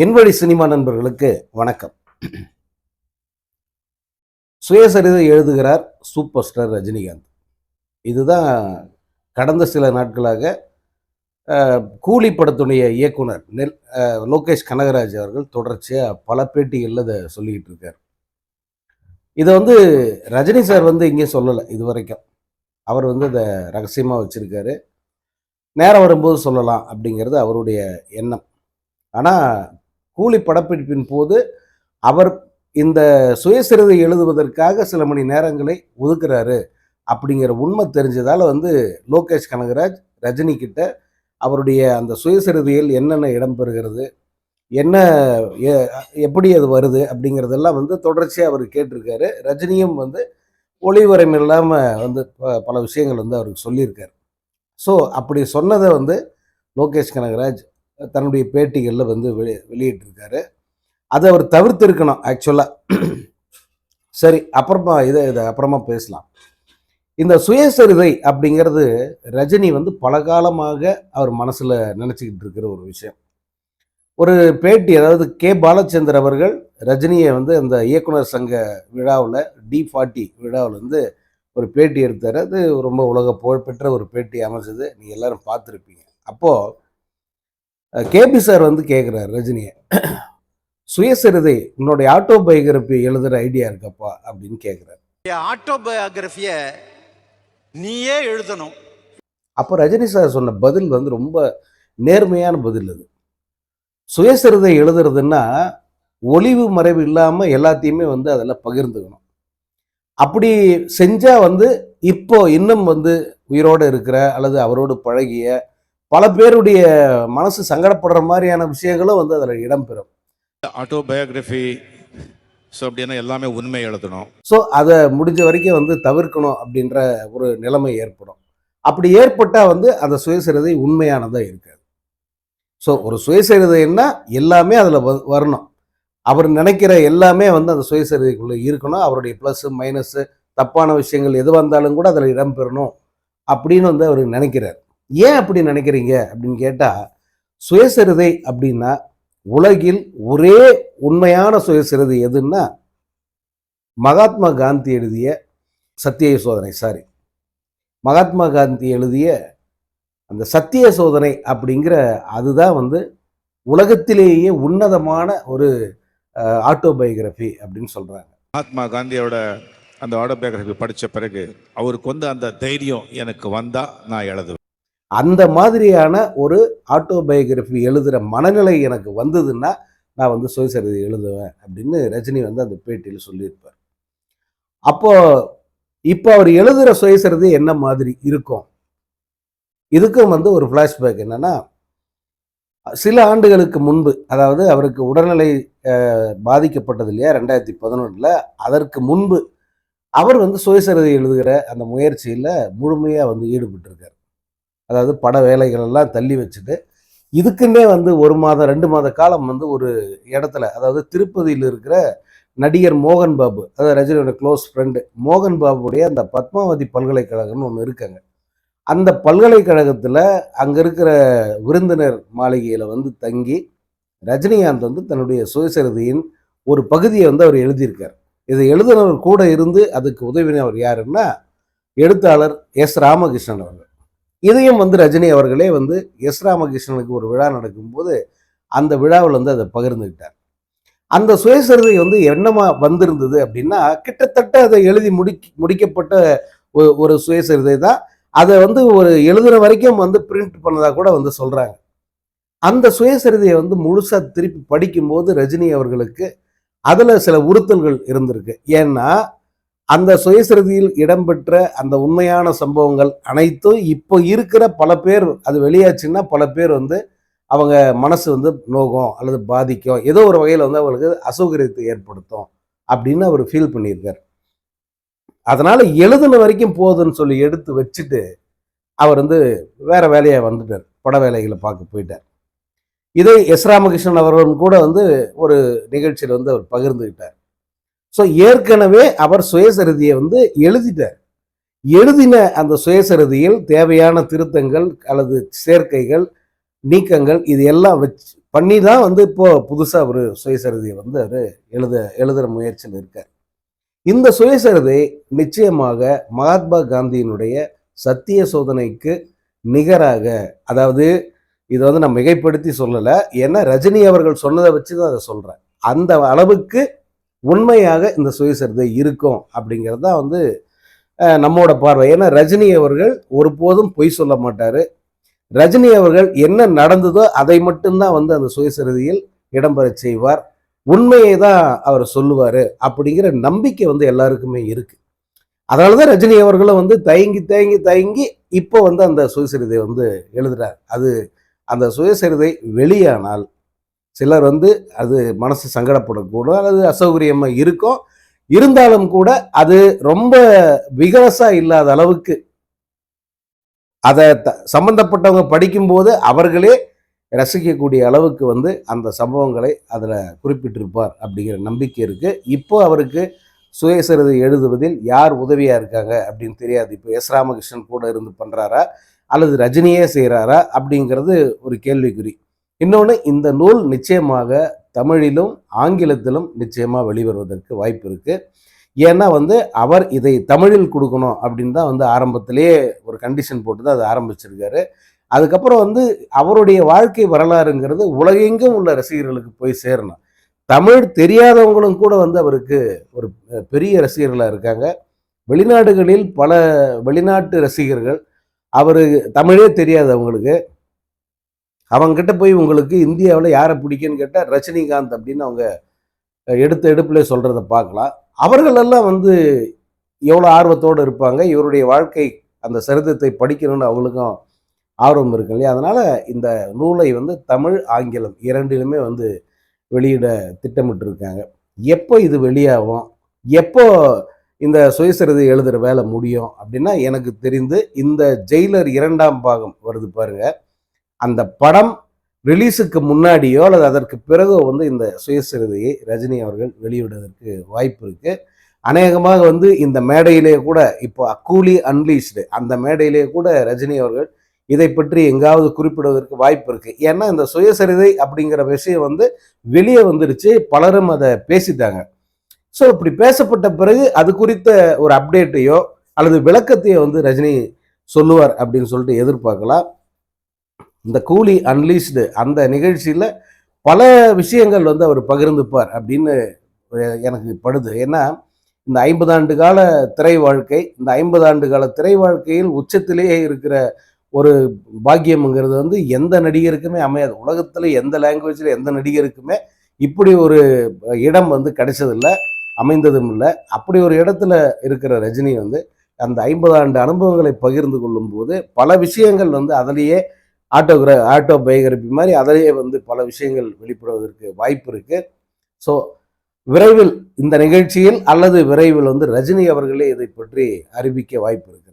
என்வழி cinema நண்பர்களுக்கு வணக்கம். சுயசரிதை எழுதுகிறார் சூப்பர் ஸ்டார் ரஜினிகாந்த். இதுதான் கடந்த சில நாட்களாக கூலி படத்துடைய இயக்குனர் நெல் லோகேஷ் கனகராஜ் அவர்கள் தொடர்ச்சியாக பல பேட்டிகளில் அதை சொல்லிக்கிட்டு இருக்கார். இதை வந்து ரஜினி சார் வந்து இங்கே சொல்லலை இது வரைக்கும் அவர் வந்து அதை ரகசியமாக வச்சுருக்காரு. நேரம் வரும்போது சொல்லலாம் அப்படிங்கிறது அவருடைய எண்ணம். ஆனால் கூலி படப்பிடிப்பின் போது அவர் இந்த சுயசரிதை எழுதுவதற்காக சில மணி நேரங்களை ஒதுக்குறாரு அப்படிங்கிற உண்மை தெரிஞ்சதால் வந்து லோகேஷ் கனகராஜ் ரஜினி கிட்ட அவருடைய அந்த சுயசரிதையில் என்னென்ன இடம்பெறுகிறது என்ன எ- எப்படி அது வருது அப்படிங்கிறதெல்லாம் வந்து தொடர்ச்சியாக அவர் கேட்டிருக்காரு. ரஜினியும் வந்து ஒளிவரம் இல்லாமல் வந்து ப- பல விஷயங்கள் வந்து அவருக்கு சொல்லியிருக்காரு. ஸோ அப்படி சொன்னதை வந்து லோகேஷ் கனகராஜ் தன்னுடைய பேட்டிகளில் வந்து வெளி வெளியிட்டிருக்காரு. அதை அவர் தவிர்த்திருக்கணும் ஆக்சுவலாக சரி அப்புறமா இதை இதை அப்புறமா பேசலாம். இந்த சுயசரிதை அப்படிங்கிறது ரஜினி வந்து பல காலமாக அவர் மனசில் நினச்சிக்கிட்டு இருக்கிற ஒரு விஷயம். ஒரு பேட்டி அதாவது கே. பாலச்சந்தர் அவர்கள் ரஜினியை வந்து அந்த இயக்குனர் சங்க விழாவில் டி ஃபார்ட்டி விழாவில் வந்து ஒரு பேட்டி எடுத்தார். அது ரொம்ப உலக புகழ்பெற்ற ஒரு பேட்டி அமைஞ்சது. நீங்கள் எல்லோரும் பார்த்துருப்பீங்க. அப்போது கேபி சார் வந்து கேட்குறாரு ரஜினியை. சுயசரிதை உன்னுடைய ஆட்டோபயோகிராபி எழுதுகிற ஐடியா இருக்கப்பா அப்படின்னு கேட்குறாரு ஆட்டோபயோகிராஃபியை நீயே எழுதணும். அப்போ ரஜினி சார் சொன்ன பதில் வந்து ரொம்ப நேர்மையான பதில் அது. சுயசரிதை எழுதுறதுன்னா ஒளிவு மறைவு இல்லாமல் எல்லாத்தையுமே வந்து அதில் பகிர்ந்துக்கணும். அப்படி செஞ்சால் வந்து இப்போ இன்னும் வந்து உயிரோடு இருக்கிற அல்லது அவரோடு பழகிய பல பேருடைய மனசு சங்கடப்படுற மாதிரியான விஷயங்களும் வந்து அதில் இடம்பெறும். ஆட்டோபயோகிராஃபி ஸோ அப்படின்னா எல்லாமே உண்மை எழுதணும். ஸோ அதை முடிஞ்ச வரைக்கும் வந்து தவிர்க்கணும் அப்படின்ற ஒரு நிலைமை ஏற்படும். அப்படி ஏற்பட்டால் வந்து அந்த சுயசரிதை உண்மையானதாக இருக்காது. ஸோ ஒரு சுயசரிதைன்னா எல்லாமே அதில் வரணும். அவர் நினைக்கிற எல்லாமே வந்து அந்த சுயசரிதைக்குள்ளே இருக்கணும். அவருடைய ப்ளஸ்ஸு மைனஸு தப்பான விஷயங்கள் எது வந்தாலும் கூட அதில் இடம்பெறணும் அப்படின்னு வந்து அவர் நினைக்கிறார். ஏன் அப்படி நினைக்கிறீங்க? அப்படின்னு கேட்டால் சுயசரிதை அப்படின்னா உலகில் ஒரே உண்மையான சுயசரிதை எதுன்னா மகாத்மா காந்தி எழுதிய சத்திய சோதனை. சாரி மகாத்மா காந்தி எழுதிய அந்த சத்திய சோதனை அப்படிங்கிற அதுதான் வந்து உலகத்திலேயே உன்னதமான ஒரு ஆட்டோபயோகிராஃபி அப்படின்னு சொல்கிறாங்க மகாத்மா காந்தியோட அந்த ஆட்டோபயோகிராஃபி படித்த பிறகு அவருக்கு வந்து அந்த தைரியம் எனக்கு வந்தால் நான் எழுதுவேன். அந்த மாதிரியான ஒரு ஆட்டோபயோகிராஃபி எழுதுகிற மனநிலை எனக்கு வந்ததுன்னா நான் வந்து சுயசரிதை எழுதுவேன் அப்படின்னு ரஜினி வந்து அந்த பேட்டியில் சொல்லியிருப்பார். அப்போ இப்போ அவர் எழுதுகிற சுயசரிதை என்ன மாதிரி இருக்கும்? இதுக்கும் வந்து ஒரு ஃப்ளாஷ்பேக் என்னன்னா சில ஆண்டுகளுக்கு முன்பு அதாவது அவருக்கு உடல்நிலை பாதிக்கப்பட்டது இல்லையா ரெண்டாயிரத்தி பதினொன்றில் அதற்கு முன்பு அவர் வந்து சுயசரிதை எழுதுகிற அந்த முயற்சியில் முழுமையாக வந்து ஈடுபட்டிருக்கார். அதாவது பட வேலைகள் எல்லாம் தள்ளி வச்சுட்டு இதுக்குன்னே வந்து ஒரு மாதம் ரெண்டு மாத காலம் வந்து ஒரு இடத்துல அதாவது திருப்பதியில் இருக்கிற நடிகர் மோகன் பாபு அதாவது ரஜினியோட க்ளோஸ் ஃப்ரெண்டு மோகன் பாபுடைய அந்த பத்மாவதி பல்கலைக்கழகம்னு ஒன்று இருக்காங்க. அந்த பல்கலைக்கழகத்தில் அங்கே இருக்கிற விருந்தினர் மாளிகையில் வந்து தங்கி ரஜினிகாந்த் வந்து தன்னுடைய சுயசரிதையின் ஒரு பகுதியை வந்து அவர் எழுதியிருக்கார். இதை எழுதினவர் கூட இருந்து அதுக்கு உதவினவர் யாருன்னா எழுத்தாளர் எஸ் ராமகிருஷ்ணன் அவர்கள். இதையும் வந்து ரஜினி அவர்களே வந்து எஸ் ராமகிருஷ்ணனுக்கு ஒரு விழா நடக்கும்போது அந்த விழாவில் வந்து அதை பகிர்ந்துக்கிட்டார். அந்த சுயசரிதை வந்து என்னமா வந்திருந்தது அப்படின்னா கிட்டத்தட்ட அதை எழுதி முடி முடிக்கப்பட்ட ஒரு- ஒரு சுயசரிதை தான். அதை வந்து ஒரு எழுதுகிற வரைக்கும் வந்து பிரிண்ட் பண்ணதாக கூட வந்து சொல்கிறாங்க அந்த சுயசரிதையை வந்து முழுசாக திருப்பி படிக்கும்போது ரஜினி அவர்களுக்கு அதில் சில உறுத்தல்கள் இருந்திருக்கு. ஏன்னா அந்த சுயசரிதியில் இடம்பெற்ற அந்த உண்மையான சம்பவங்கள் அனைத்தும் இப்போ இருக்கிற பல பேர் அது வெளியாச்சுன்னா பல பேர் வந்து அவங்க மனசு வந்து நோகும் அல்லது பாதிக்கும். ஏதோ ஒரு வகையில் வந்து அவங்களுக்கு அசௌகரியத்தை ஏற்படுத்தும் அப்படின்னு அவர் ஃபீல் பண்ணியிருக்கார். அதனால் எழுதுன வரைக்கும் போதுன்னு சொல்லி எடுத்து வச்சுட்டு அவர் வந்து வேற வேலையை வந்துட்டார். பட வேலைகளை பார்க்க போயிட்டார். இதை எஸ் ராமகிருஷ்ணன் அவர்களும் கூட வந்து ஒரு நிகழ்ச்சியில் வந்து அவர் பகிர்ந்துக்கிட்டார் ஸோ ஏற்கனவே அவர் சுயசரிதியை வந்து எழுதிட்டார். எழுதின அந்த சுயசரிதியில் தேவையான திருத்தங்கள் அல்லது சேர்க்கைகள் நீக்கங்கள் இது எல்லாம் வச்சு பண்ணி தான் வந்து இப்போ புதுசாக ஒரு சுயசரிதியை வந்து அவர் எழுத எழுதுகிற முயற்சியில் இருக்கார். இந்த சுயசரிதை நிச்சயமாக மகாத்மா காந்தியினுடைய சத்திய சோதனைக்கு நிகராக அதாவது இதை வந்து நான் மிகைப்படுத்தி சொல்லலை ஏன்னா ரஜினி அவர்கள் சொன்னதை வச்சு தான் அதை சொல்கிறேன் அந்த அளவுக்கு உண்மையாக இந்த சுயசரிதை இருக்கும் அப்படிங்கிறது தான் வந்து நம்மோட பார்வை. ஏன்னா ரஜினி அவர்கள் ஒருபோதும் பொய் சொல்ல மாட்டார். ரஜினி அவர்கள் என்ன நடந்ததோ அதை மட்டும்தான் வந்து அந்த சுயசரிதையில் இடம்பெற செய்வார். உண்மையை தான் அவர் சொல்லுவார் அப்படிங்கிற நம்பிக்கை வந்து எல்லாருக்குமே இருக்குது அதனால தான் ரஜினி அவர்களும் வந்து தயங்கி தயங்கி தயங்கி இப்போ வந்து அந்த சுயசரிதை வந்து எழுதுறார். அது அந்த சுயசரிதை வெளியானால் சிலர் வந்து அது மனசு சங்கடப்படக்கூடும் அல்லது அசௌகரியமாக இருக்கும். இருந்தாலும் கூட அது ரொம்ப விகரசா இல்லாத அளவுக்கு அதை த- சம்பந்தப்பட்டவங்க படிக்கும்போது அவர்களே ரசிக்கக்கூடிய அளவுக்கு வந்து அந்த சம்பவங்களை அதில் குறிப்பிட்டிருப்பார் அப்படிங்கிற நம்பிக்கை இருக்குது இப்போ அவருக்கு சுயசரிதை எழுதுவதில் யார் உதவியாக இருக்காங்க அப்படின்னு தெரியாது. இப்போ எஸ் ராமகிருஷ்ணன் கூட இருந்து பண்ணுறாரா அல்லது ரஜினியே செய்கிறாரா அப்படிங்கிறது ஒரு கேள்விக்குறி. இன்னொன்று இந்த நூல் நிச்சயமாக தமிழிலும் ஆங்கிலத்திலும் நிச்சயமாக வெளிவருவதற்கு வாய்ப்பு இருக்குது ஏன்னா வந்து அவர் இதை தமிழில் கொடுக்கணும் அப்படின்னு தான் வந்து ஆரம்பத்திலேயே ஒரு கண்டிஷன் போட்டு தான் அதை ஆரம்பிச்சிருக்காரு. அதுக்கப்புறம் வந்து அவருடைய வாழ்க்கை வரலாறுங்கிறது உலகெங்கும் உள்ள ரசிகர்களுக்கு போய் சேரணும். தமிழ் தெரியாதவங்களும் கூட வந்து அவருக்கு ஒரு பெரிய ரசிகர்களாக இருக்காங்க. வெளிநாடுகளில் பல வெளிநாட்டு ரசிகர்கள் அவர் தமிழே தெரியாது அவங்களுக்கு அவங்ககிட்ட போய் உங்களுக்கு இந்தியாவில் யாரை பிடிக்குன்னு கேட்டால் ரஜினிகாந்த் அப்படின்னு அவங்க எடுத்த எடுப்பில் சொல்கிறத பார்க்கலாம். அவர்களெல்லாம் வந்து எவ்வளோ ஆர்வத்தோடு இருப்பாங்க. இவருடைய வாழ்க்கை அந்த சரித்திரத்தை படிக்கணும்னு அவங்களுக்கும் ஆர்வம் இருக்கு இல்லையா? அதனால் இந்த நூலை வந்து தமிழ் ஆங்கிலம் இரண்டிலுமே வந்து வெளியிட திட்டமிட்டிருக்காங்க. எப்போ இது வெளியாகும்? எப்போ இந்த சுயசரிதை எழுதுகிற வேலை முடியும்? அப்படின்னா எனக்கு தெரிந்து இந்த ஜெயிலர் இரண்டாம் பாகம் வருது பாருங்கள் அந்த படம் ரிலீஸுக்கு முன்னாடியோ அல்லது அதற்கு பிறகோ வந்து இந்த சுயசரிதையை ரஜினி அவர்கள் வெளியிடுவதற்கு வாய்ப்பு இருக்குது அநேகமாக வந்து இந்த மேடையிலே கூட இப்போ அக்கூலி அன்லீஸ்டு அந்த மேடையிலே கூட ரஜினி அவர்கள் இதை பற்றி எங்காவது குறிப்பிடுவதற்கு வாய்ப்பு இருக்குது ஏன்னா இந்த சுயசரிதை அப்படிங்கிற விஷயம் வந்து வெளியே வந்துடுச்சு பலரும் அதை பேசிட்டாங்க. ஸோ இப்படி பேசப்பட்ட பிறகு அது குறித்த ஒரு அப்டேட்டையோ அல்லது விளக்கத்தையோ வந்து ரஜினி சொல்லுவார் அப்படின்னு சொல்லிட்டு எதிர்பார்க்கலாம். இந்த கூலி அன்லீஸ்டு அந்த நிகழ்ச்சியில் பல விஷயங்கள் வந்து அவர் பகிர்ந்துப்பார் அப்படின்னு எனக்கு படுது. ஏன்னா இந்த ஐம்பது ஆண்டு கால திரை வாழ்க்கை இந்த ஐம்பது ஆண்டு கால திரை வாழ்க்கையில் உச்சத்திலேயே இருக்கிற ஒரு பாக்கியம்ங்கிறது வந்து எந்த நடிகருக்குமே அமையாது. உலகத்தில் எந்த லாங்குவேஜில் எந்த நடிகருக்குமே இப்படி ஒரு இடம் வந்து கிடைச்சதில்ல அமைந்ததும் இல்லை. அப்படி ஒரு இடத்துல இருக்கிற ரஜினி வந்து அந்த ஐம்பது ஆண்டு அனுபவங்களை பகிர்ந்து கொள்ளும் போது பல விஷயங்கள் வந்து அதிலேயே ஆட்டோகிரா ஆட்டோ பயோகிராபி மாதிரி அதிலேயே வந்து பல விஷயங்கள் வெளிப்படுவதற்கு வாய்ப்பு இருக்கு. ஸோ விரைவில் இந்த நிகழ்ச்சியில் அல்லது விரைவில் வந்து ரஜினி அவர்களே இதை பற்றி அறிவிக்க வாய்ப்பு இருக்கு.